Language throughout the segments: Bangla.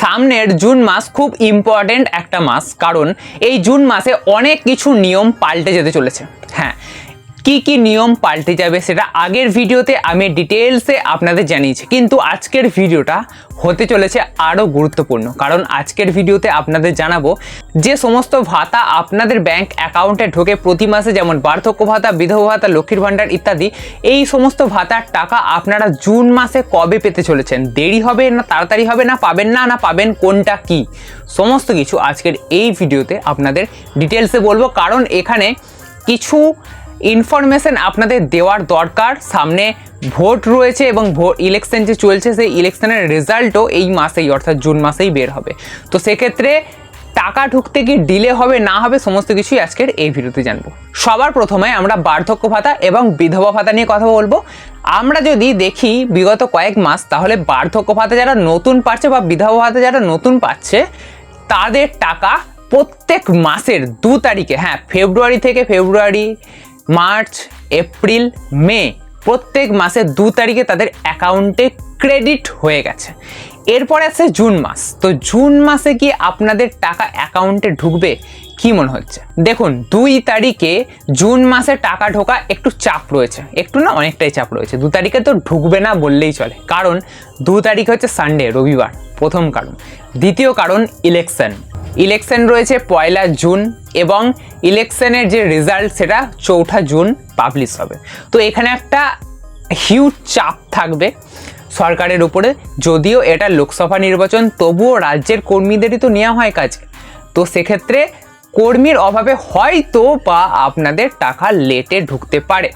সামনের জুন মাস খুব ইম্পর্ট্যান্ট একটা মাস, কারণ এই জুন মাসে অনেক কিছু নিয়ম পাল্টে যেতে চলেছে। কি কি নিয়ম পাল্টে যাবে সেটা আগের ভিডিওতে আমি ডিটেলসে আপনাদের জানিয়েছি। কিন্তু আজকের ভিডিওটা হতে চলেছে আরও গুরুত্বপূর্ণ। কারণ আজকের ভিডিওতে আপনাদের জানাব যে সমস্ত ভাতা আপনাদের ব্যাংক অ্যাকাউন্টে ঢোকে প্রতি মাসে যেমন বার্ধক্য ভাতা, বিধবা ভাতা, লক্ষ্মীর ভাণ্ডার ইত্যাদি, এই সমস্ত ভাতার টাকা আপনারা জুন মাসে কবে পেতে চলেছেন? দেরি হবে না, তাড়াতাড়ি হবে না, পাবেন না না পাবেন, কোনটা কি? সমস্ত কিছু আজকের এই ভিডিওতে আপনাদের ডিটেলসে বলব। কারণ এখানে কিছু ইনফরমেশন আপনাদের দেওয়ার দরকার। সামনে ভোট রয়েছে এবং ভোট ইলেকশন যে চলছে, সেই ইলেকশনের রেজাল্টও এই মাসেই, অর্থাৎ জুন মাসেই বের হবে। তো সেক্ষেত্রে টাকা ঢুকতে কি ডিলে হবে, না হবে, সমস্ত কিছুই আজকের এই ভিডিওতে জানব। সবার প্রথমে আমরা বার্ধক্য ভাতা এবং বিধবা ভাতা নিয়ে কথা বলব। আমরা যদি দেখি বিগত কয়েক মাস, তাহলে বার্ধক্য ভাতা যারা নতুন পাচ্ছে বা বিধবা ভাতা যারা নতুন পাচ্ছে, তাদের টাকা প্রত্যেক মাসের দু তারিখে হ্যাঁ ফেব্রুয়ারি থেকে ফেব্রুয়ারি মার্চ, এপ্রিল, মে প্রত্যেক মাসে দু তারিখে তাদের অ্যাকাউন্টে ক্রেডিট হয়ে গেছে। এরপরে আছে জুন মাস। তো জুন মাসে কি আপনাদের টাকা অ্যাকাউন্টে ঢুকবে? কি মনে হচ্ছে? দেখুন, দুই তারিখে জুন মাসে টাকা ঢোকা একটু চাপ রয়েছে। একটু না অনেকটাই চাপ রয়েছে। দু তারিখে তো ঢুকবে না বললেই চলে। কারণ দু তারিখ হচ্ছে সানডে, রবিবার। প্রথম কারণ। দ্বিতীয় কারণ ইলেকশন। ইলেকশন রয়েছে পয়লা জুন এবং ইলেকশনের যে রেজাল্ট সেটা চৌঠা জুন পাবলিশ হবে। তো এখানে একটা হিউজ চাপ থাকবে সরকারের উপরে। যদিও এটা লোকসভা নির্বাচন, তবুও রাজ্যের কর্মীদেরই তো নেওয়া হয় কাজে। তো সেক্ষেত্রে কর্মীর অভাবে হয়তো বা আপনাদের টাকা লেটে ঢুকতে পারে।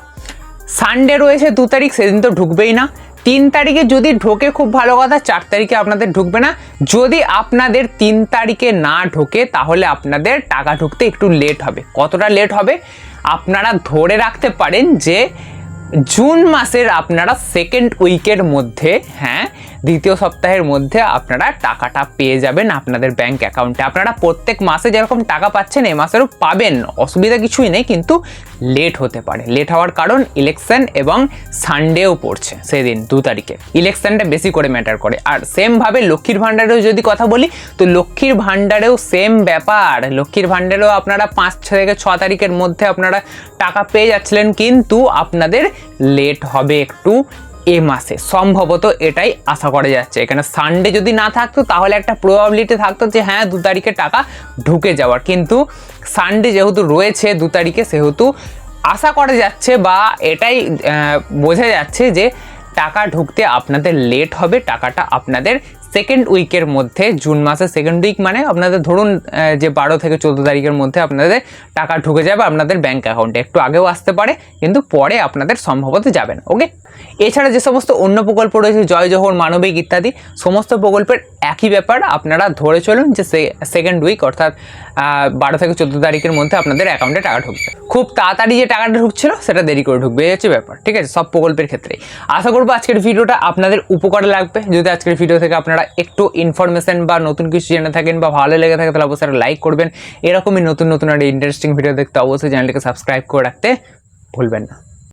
সানডে রয়েছে দু তারিখ, সেদিন তো ঢুকবেই না। তিন তারিখে যদি ঢোকে খুব ভালো কথা, চার তারিখে আপনাদের ঢুকবে না। যদি আপনাদের তিন তারিখে না ঢোকে, তাহলে আপনাদের টাকা ঢুকতে একটু লেট হবে। কতটা লেট হবে? আপনারা ধরে রাখতে পারেন যে জুন মাসের আপনারা সেকেন্ড উইকের মধ্যে হ্যাঁ দ্বিতীয় সপ্তাহের মধ্যে আপনারা টাকাটা পেয়ে যাবেন আপনাদের ব্যাংক অ্যাকাউন্টে আপনারা প্রত্যেক মাসে যেরকম টাকা পাচ্ছেন, এই মাসেরও পাবেন। অসুবিধা কিছুই নেই, কিন্তু লেট হতে পারে। লেট হওয়ার কারণ ইলেকশন এবং সানডেও পড়ছে সেদিন, দু তারিখে। ইলেকশনটা বেশি করে ম্যাটার করে। আর সেমভাবে লক্ষ্মীর ভাণ্ডারেও যদি কথা বলি, তো লক্ষ্মীর ভাণ্ডারেও সেম ব্যাপার। লক্ষ্মীর ভাণ্ডারেও আপনারা পাঁচ থেকে ছ তারিখের মধ্যে আপনারা টাকা পেয়ে যাচ্ছিলেন, কিন্তু আপনাদের লেট হবে একটু এ মাসে। সম্ভবত এটাই আশা করা যাচ্ছে। এখানে সানডে যদি না থাকতো, তাহলে একটা প্রবাবিলিটি থাকতো যে হ্যাঁ দু তারিখে টাকা ঢুকে যাওয়ার। কিন্তু সানডে যেহেতু রয়েছে দু তারিখে, সেহেতু আশা করা যাচ্ছে বা এটাই বোঝা যাচ্ছে যে টাকা ঢুকতে আপনাদের লেট হবে, টাকাটা আপনাদের সেকেন্ড উইকের মধ্যে জুন মাসের সেকেন্ড উইক মানে আপনাদের ধরুন যে বারো থেকে চোদ্দ তারিখের মধ্যে আপনাদের টাকা ঢুকে যাবে আপনাদের ব্যাঙ্ক অ্যাকাউন্টে একটু আগেও আসতে পারে, কিন্তু পরে আপনাদের সম্ভবত যাবেন ওকে এছাড়া যে সমস্ত অন্য প্রকল্প রয়েছে, জয় জহর, মানবিক ইত্যাদি, সমস্ত প্রকল্পের একই ব্যাপার, আপনারা ধরে চলুন যে সেকেন্ড উইক অর্থাৎ বারো থেকে চোদ্দ তারিখের মধ্যে আপনাদের অ্যাকাউন্টে টাকা ঢুকবে। খুব তাড়াতাড়ি যে টাকাটা ঢুকছিল, সেটা দেরি করে ঢুকবে, এই হচ্ছে ব্যাপার, ঠিক আছে? সব প্রকল্পের ক্ষেত্রেই। আশা করব আজকের ভিডিওটা আপনাদের উপকারে লাগবে। যদি আজকের ভিডিও থেকে আপনারা একটু ইনফরমেশন বা নতুন কিছু জেনে থাকেন বা ভালো লেগে থাকে, তাহলে অবশ্যই লাইক করবেন। এরকমই নতুন নতুন একটা ইন্টারেস্টিং ভিডিও দেখতে অবশ্যই চ্যানেলটিকে সাবস্ক্রাইব করে রাখতে ভুলবেন না।